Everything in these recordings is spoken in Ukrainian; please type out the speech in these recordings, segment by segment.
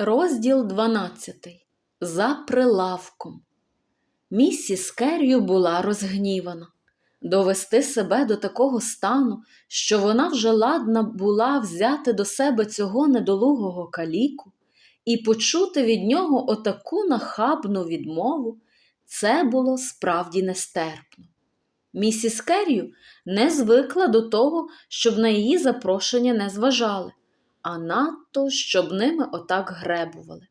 Розділ 12. За прилавком. Місіс Керрю була розгнівана. Довести себе до такого стану, що вона вже ладна була взяти до себе цього недолугого каліку і почути від нього отаку нахабну відмову, це було справді нестерпно. Місіс Керрю не звикла до того, щоб на її запрошення не зважали а надто, щоб ними отак гребували.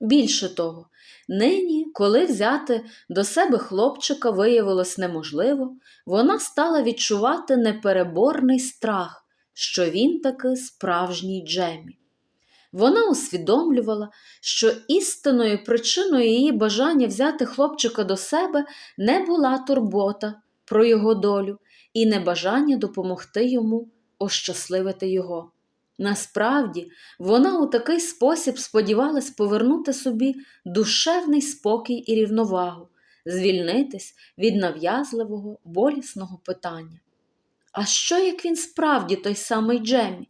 Більше того, нині, коли взяти до себе хлопчика виявилось неможливо, вона стала відчувати непереборний страх, що він таки справжній Джемі. Вона усвідомлювала, що істинною причиною її бажання взяти хлопчика до себе не була турбота про його долю і не бажання допомогти йому ощасливити його. Насправді, вона у такий спосіб сподівалась повернути собі душевний спокій і рівновагу, звільнитись від нав'язливого, болісного питання. А що, як він справді той самий Джемі?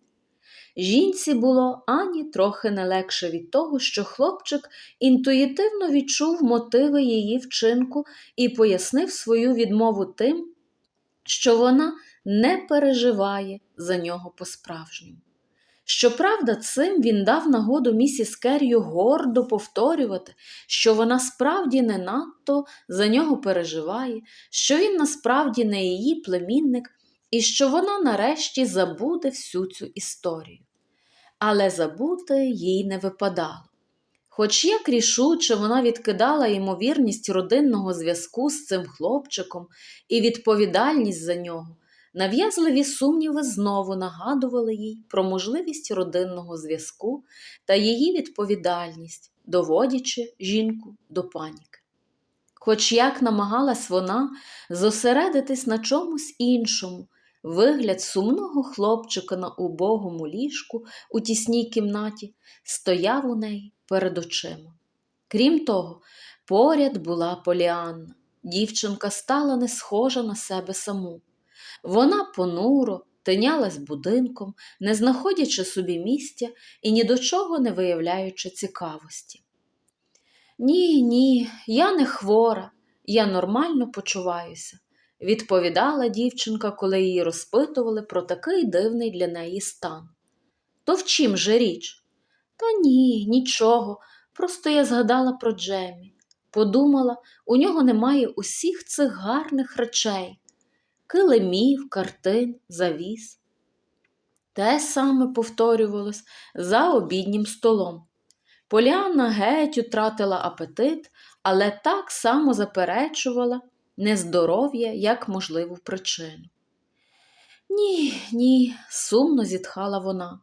Жінці було ані трохи не легше від того, що хлопчик інтуїтивно відчув мотиви її вчинку і пояснив свою відмову тим, що вона не переживає за нього по-справжньому. Щоправда, цим він дав нагоду місіс Керрію гордо повторювати, що вона справді не надто за нього переживає, що він насправді не її племінник і що вона нарешті забуде всю цю історію. Але забути їй не випадало. Хоч як рішуче вона відкидала ймовірність родинного зв'язку з цим хлопчиком і відповідальність за нього, Нав'язливі сумніви знову нагадували їй про можливість родинного зв'язку та її відповідальність, доводячи жінку до паніки. Хоч як намагалась вона зосередитись на чомусь іншому, вигляд сумного хлопчика на убогому ліжку у тісній кімнаті стояв у неї перед очима. Крім того, поряд була Поліанна. Дівчинка стала не схожа на себе саму. Вона понуро тинялась будинком, не знаходячи собі місця і ні до чого не виявляючи цікавості. Ні, ні, я не хвора, я нормально почуваюся, відповідала дівчинка, коли її розпитували про такий дивний для неї стан. То в чим же річ? Та ні, нічого, просто я згадала про Джемі. Подумала, у нього немає усіх цих гарних речей килимів, картин, завіс. Те саме повторювалось за обіднім столом. Поліанна геть утратила апетит, але так само заперечувала нездоров'я як можливу причину. Ні, ні, сумно зітхала вона.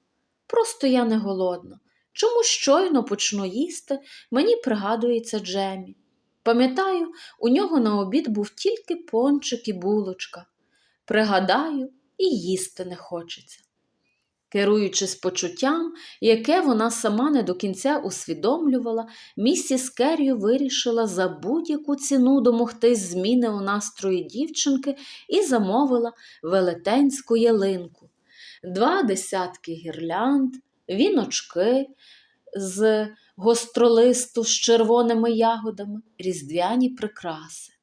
Просто я не голодна. Чому щойно почну їсти, мені пригадується Джемі. Пам'ятаю, у нього на обід був тільки пончик і булочка пригадаю, і їсти не хочеться. Керуючись почуттям, яке вона сама не до кінця усвідомлювала, місіс Керрію вирішила за будь-яку ціну домогтись зміни у настрої дівчинки і замовила велетенську ялинку, два десятки гірлянд, віночки з гостролисту з червоними ягодами, різдвяні прикраси.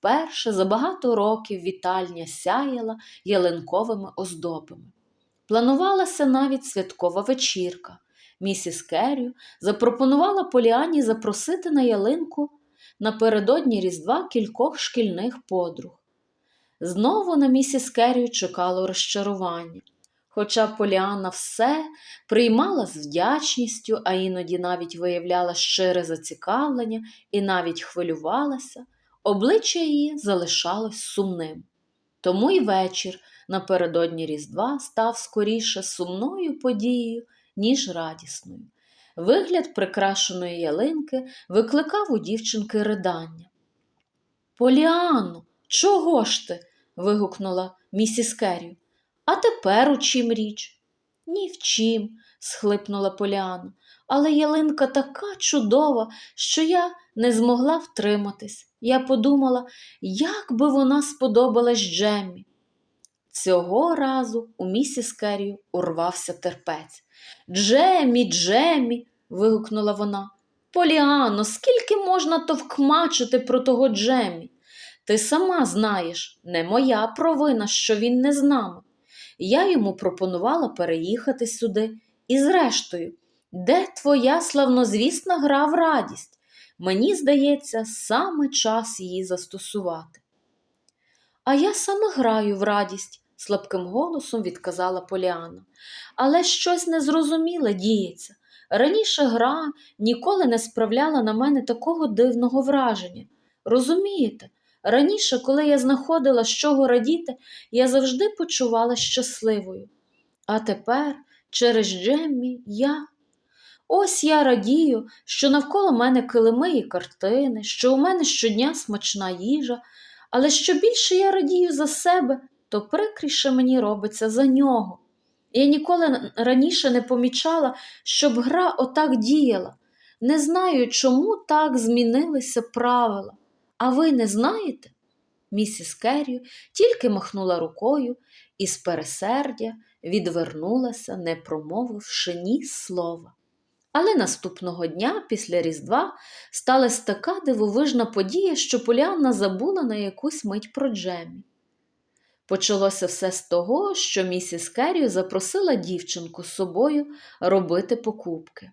Вперше за багато років вітальня сяяла ялинковими оздобами. Планувалася навіть святкова вечірка. Місіс Керрю запропонувала Поліані запросити на ялинку напередодні Різдва кількох шкільних подруг. Знову на місіс Керрю чекало розчарування. Хоча Поліанна все приймала з вдячністю, а іноді навіть виявляла щире зацікавлення і навіть хвилювалася. Обличчя її залишалось сумним. Тому й вечір напередодні Різдва став скоріше сумною подією, ніж радісною. Вигляд прикрашеної ялинки викликав у дівчинки ридання. Поліану, чого ж ти? вигукнула місіс Керрі. А тепер у чим річ? Ні в чим, схлипнула Поліана, але ялинка така чудова, що я не змогла втриматись. Я подумала, як би вона сподобалась Джеммі. Цього разу у місіс Керрі урвався терпець. Джемі, Джемі, вигукнула вона. Поліано, скільки можна товкмачити про того Джемі? Ти сама знаєш, не моя провина, що він не з нами. Я йому пропонувала переїхати сюди. І зрештою, де твоя славнозвісна гра в радість? Мені здається, саме час її застосувати. А я саме граю в радість, слабким голосом відказала Поліана. Але щось незрозуміле діється. Раніше гра ніколи не справляла на мене такого дивного враження. Розумієте, раніше, коли я знаходила, з чого радіти, я завжди почувала щасливою. А тепер, через Джеммі, я. Ось я радію, що навколо мене килими і картини, що у мене щодня смачна їжа, але що більше я радію за себе, то прикріше мені робиться за нього. Я ніколи раніше не помічала, щоб гра отак діяла. Не знаю, чому так змінилися правила. А ви не знаєте? Місіс Керрі тільки махнула рукою і з пересердя відвернулася, не промовивши ні слова. Але наступного дня, після Різдва, сталася така дивовижна подія, що Поліанна забула на якусь мить про Джемі. Почалося все з того, що місіс Керрі запросила дівчинку з собою робити покупки.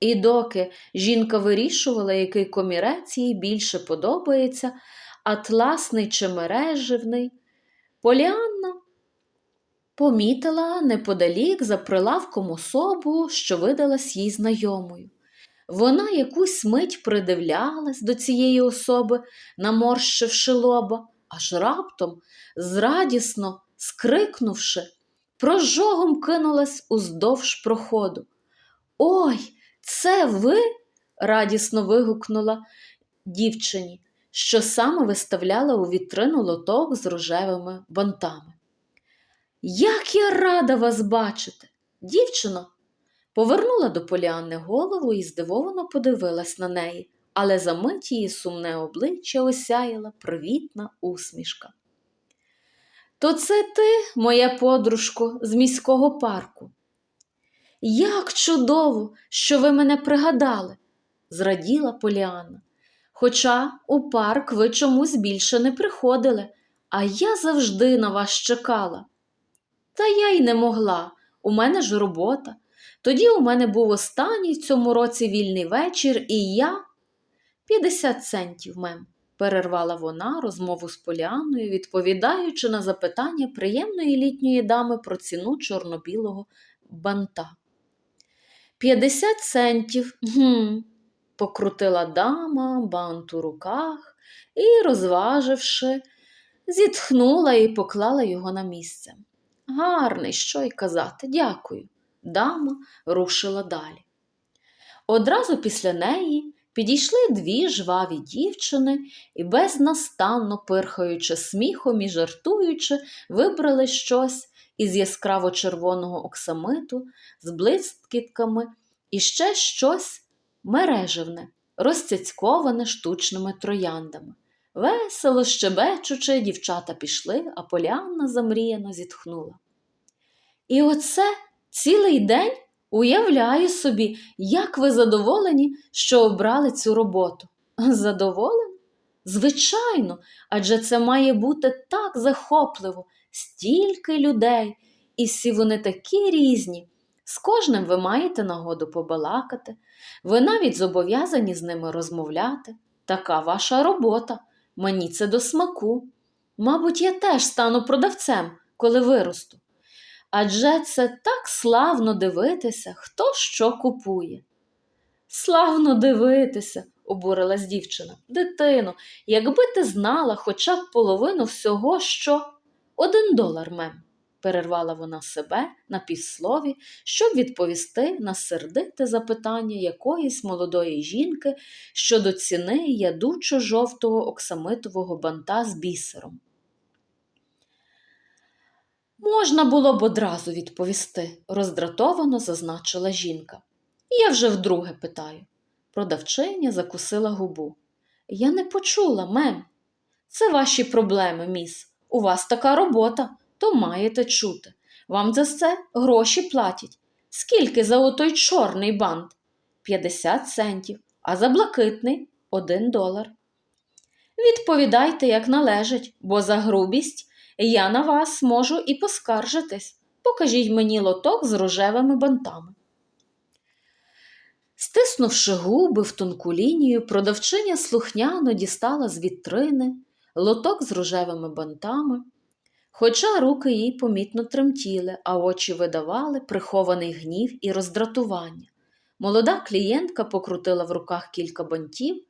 І доки жінка вирішувала, який комірець їй більше подобається, атласний чи мереживний, Поліанна помітила неподалік за прилавком особу, що видалась їй знайомою. Вона якусь мить придивлялась до цієї особи, наморщивши лоба, аж раптом, зрадісно скрикнувши, прожогом кинулась уздовж проходу. Ой, це ви? радісно вигукнула дівчині, що саме виставляла у вітрину лоток з рожевими бантами. Як я рада вас бачити! Дівчино повернула до Поліанни голову і здивовано подивилась на неї, але за мить її сумне обличчя осяяла привітна усмішка. То це ти, моя подружко, з міського парку. Як чудово, що ви мене пригадали, зраділа Поліанна. Хоча у парк ви чомусь більше не приходили, а я завжди на вас чекала. Та я й не могла, у мене ж робота. Тоді у мене був останній в цьому році вільний вечір, і я. П'ятдесят центів, мем, перервала вона розмову з Поліаною, відповідаючи на запитання приємної літньої дами про ціну чорно-білого банта. П'ятдесят центів, гм, покрутила дама бант у руках і, розваживши, зітхнула і поклала його на місце. Гарний, що й казати, дякую. Дама рушила далі. Одразу після неї підійшли дві жваві дівчини і, безнастанно пирхаючи сміхом і жартуючи, вибрали щось із яскраво червоного оксамиту, з блискітками і ще щось мережевне, розцяцьковане штучними трояндами. Весело щебечучи, дівчата пішли, а Поліанна замріяно зітхнула. І оце цілий день уявляю собі, як ви задоволені, що обрали цю роботу. Задоволені? Звичайно, адже це має бути так захопливо, стільки людей, і всі вони такі різні. З кожним ви маєте нагоду побалакати, ви навіть зобов'язані з ними розмовляти. Така ваша робота. Мені це до смаку. Мабуть, я теж стану продавцем, коли виросту. Адже це так славно дивитися, хто що купує. Славно дивитися, обурилась дівчина. Дитино, якби ти знала хоча б половину всього, що один долар мем, перервала вона себе на півслові, щоб відповісти на сердите запитання якоїсь молодої жінки щодо ціни ядучо жовтого оксамитового банта з бісером. Можна було б одразу відповісти, роздратовано зазначила жінка. Я вже вдруге питаю. Продавчиня закусила губу. Я не почула, мем. Це ваші проблеми, міс. У вас така робота, то маєте чути. Вам за це гроші платять. Скільки за отой чорний бант? 50 центів, а за блакитний 1 долар. Відповідайте, як належить, бо за грубість я на вас можу і поскаржитись. Покажіть мені лоток з рожевими бантами. Стиснувши губи в тонку лінію, продавчиня слухняно дістала з вітрини лоток з рожевими бантами, хоча руки їй помітно тремтіли, а очі видавали прихований гнів і роздратування. Молода клієнтка покрутила в руках кілька бантів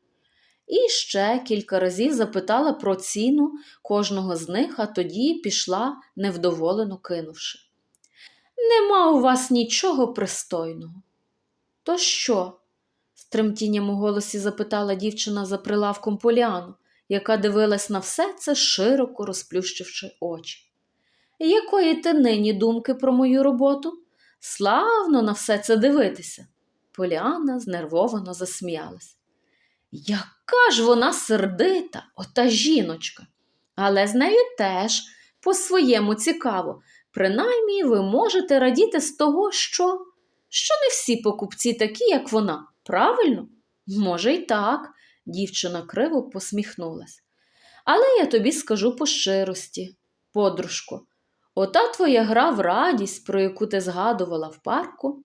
і ще кілька разів запитала про ціну кожного з них, а тоді пішла, невдоволено кинувши. Нема у вас нічого пристойного. То що? з тремтінням у голосі запитала дівчина за прилавком Поліану, яка дивилась на все це, широко розплющивши очі. Якої ти нині думки про мою роботу? Славно на все це дивитися. Поліана знервовано засміялась. Яка ж вона сердита, ота жіночка. Але з нею теж по-своєму цікаво. Принаймні ви можете радіти з того, що що не всі покупці такі, як вона, правильно? Може, й так, дівчина криво посміхнулась. Але я тобі скажу по щирості, подружко, ота твоя гра в радість, про яку ти згадувала в парку,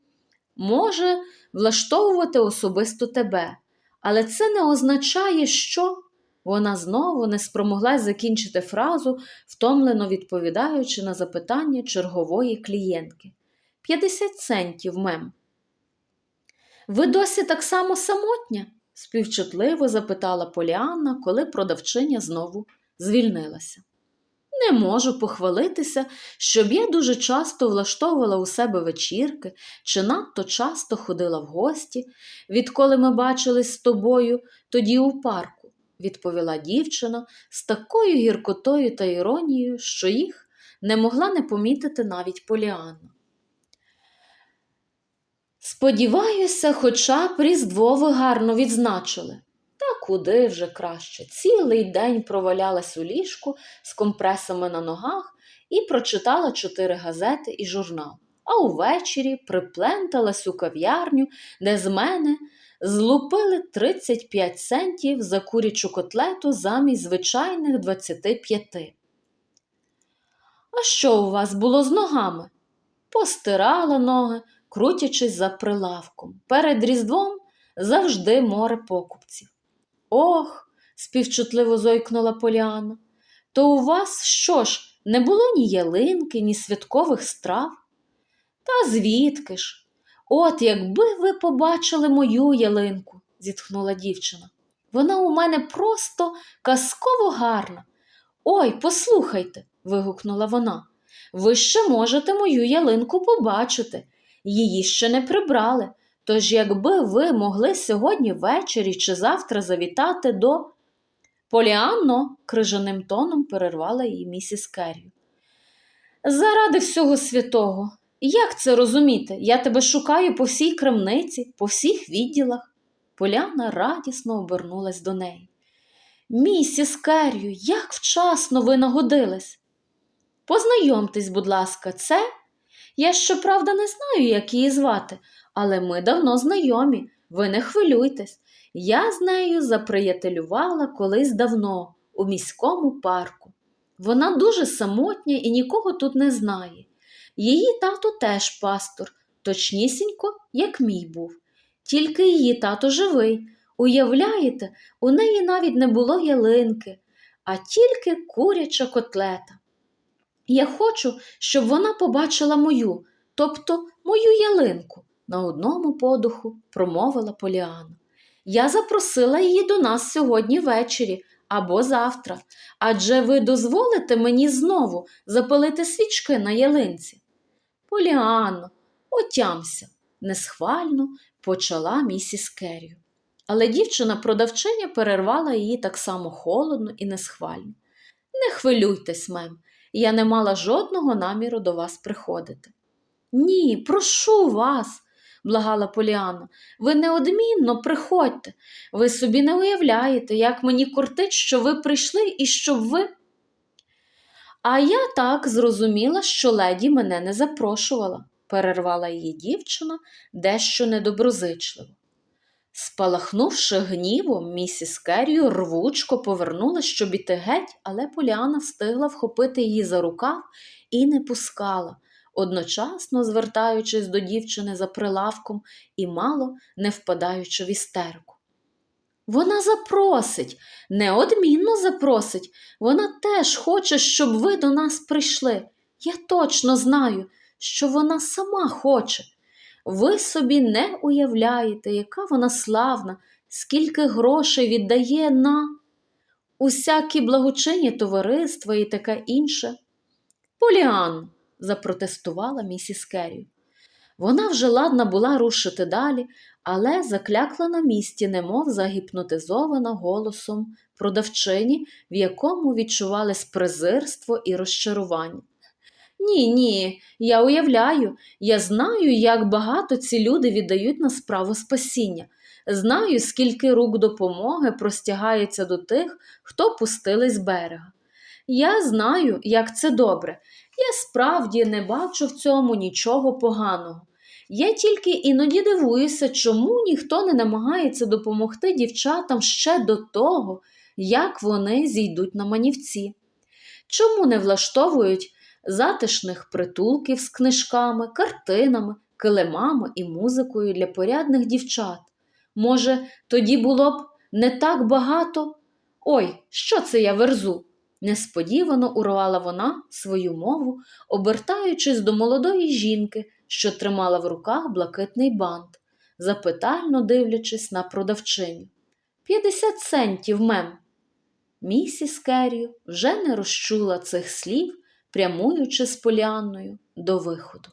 може влаштовувати особисто тебе, але це не означає, що. Вона знову не спромоглась закінчити фразу, втомлено відповідаючи на запитання чергової клієнтки. 50 центів, мем. Ви досі так само самотня? співчутливо запитала Поліанна, коли продавчиня знову звільнилася. Не можу похвалитися, щоб я дуже часто влаштовувала у себе вечірки чи надто часто ходила в гості, відколи ми бачились з тобою тоді у парку, відповіла дівчина з такою гіркотою та іронією, що їх не могла не помітити навіть Поліанна. Сподіваюся, хоча б Різдво ви гарно відзначили. Куди вже краще. Цілий день провалялась у ліжку з компресами на ногах і прочитала чотири газети і журнал. А увечері припленталась у кав'ярню, де з мене злупили 35 центів за курячу котлету замість звичайних 25. А що у вас було з ногами? Постирала ноги, крутячись за прилавком. Перед Різдвом завжди море покупців. Ох, співчутливо зойкнула Поліана. То у вас що ж, не було ні ялинки, ні святкових страв? Та звідки ж? От якби ви побачили мою ялинку, зітхнула дівчина. Вона у мене просто казково гарна. Ой, послухайте, вигукнула вона. Ви ще можете мою ялинку побачити. Її ще не прибрали. Тож, якби ви могли сьогодні ввечері чи завтра завітати до. Поліанно, крижаним тоном перервала її місіс Керрі. Заради всього святого, як це розуміти? Я тебе шукаю по всій крамниці, по всіх відділах. Поляна радісно обернулась до неї. Місіс Керрю, як вчасно ви нагодились. Познайомтесь, будь ласка, це. Я щоправда не знаю, як її звати, але ми давно знайомі, ви не хвилюйтесь. Я з нею заприятелювала колись давно, у міському парку. Вона дуже самотня і нікого тут не знає. Її тато теж пастор, точнісінько, як мій був. Тільки її тато живий. Уявляєте, у неї навіть не було ялинки, а тільки куряча котлета. Я хочу, щоб вона побачила мою, тобто мою ялинку, на одному подуху промовила Поліана. Я запросила її до нас сьогодні ввечері або завтра, адже ви дозволите мені знову запалити свічки на ялинці. Поліано, отямся, несхвально почала місіс Керрю. Але дівчина-продавчиня перервала її так само холодно і несхвально. Не хвилюйтесь, мем, я не мала жодного наміру до вас приходити. Ні, прошу вас, благала Поліана, ви неодмінно приходьте. Ви собі не уявляєте, як мені кортить, що ви прийшли і щоб ви. А я так зрозуміла, що леді мене не запрошувала, перервала її дівчина дещо недоброзичливо. Спалахнувши гнівом, місіс Керрію рвучко повернулась, щоб іти геть, але Поліана встигла вхопити її за рукав і не пускала, одночасно звертаючись до дівчини за прилавком і мало не впадаючи в істерику. Вона запросить, неодмінно запросить. Вона теж хоче, щоб ви до нас прийшли. Я точно знаю, що вона сама хоче. Ви собі не уявляєте, яка вона славна, скільки грошей віддає на усякі благочинні товариства і таке інше. Поліан, запротестувала місіс Керрі. Вона вже ладна була рушити далі, але заклякла на місці, немов загіпнотизована голосом продавчині, в якому відчувались презирство і розчарування. Ні, ні, я уявляю, я знаю, як багато ці люди віддають на справу спасіння. Знаю, скільки рук допомоги простягається до тих, хто пустили з берега. Я знаю, як це добре. Я справді не бачу в цьому нічого поганого. Я тільки іноді дивуюся, чому ніхто не намагається допомогти дівчатам ще до того, як вони зійдуть на манівці. Чому не влаштовують затишних притулків з книжками, картинами, килимами і музикою для порядних дівчат? Може, тоді було б не так багато? Ой, що це я верзу? Несподівано урвала вона свою мову, обертаючись до молодої жінки, що тримала в руках блакитний бант, запитально дивлячись на продавчиню. П'ятдесят центів, мем. Місіс Керрію вже не розчула цих слів, прямуючи з поляною до виходу.